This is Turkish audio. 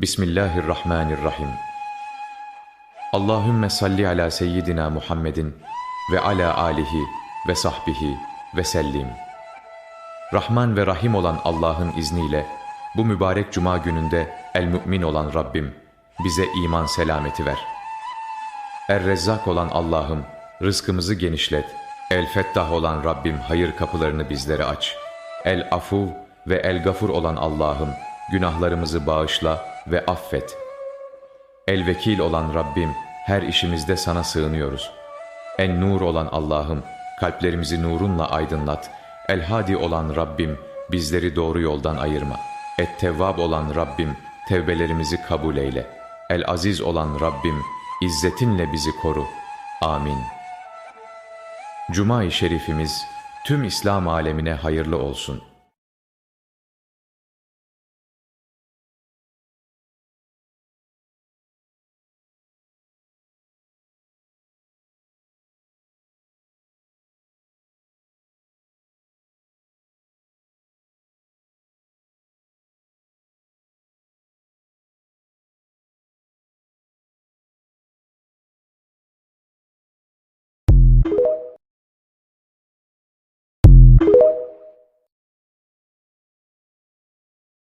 Bismillahirrahmanirrahim. Allahümme salli ala seyyidina Muhammedin ve ala alihi ve sahbihi ve sellim. Rahman ve Rahim olan Allah'ın izniyle bu mübarek cuma gününde el-mü'min olan Rabbim bize iman selameti ver. Er-Rezzak olan Allah'ım rızkımızı genişlet. El-Fettah olan Rabbim hayır kapılarını bizlere aç. El-Afuv ve El-Gafur olan Allah'ım günahlarımızı bağışla ve affet. El-Vekil olan Rabbim her işimizde sana sığınıyoruz. En-Nur olan Allah'ım kalplerimizi nurunla aydınlat. El-Hadi olan Rabbim bizleri doğru yoldan ayırma. Et-Tevvab olan Rabbim tevbelerimizi kabul eyle. El-Aziz olan Rabbim izzetinle bizi koru. Amin. Cuma-i Şerifimiz tüm İslam alemine hayırlı olsun.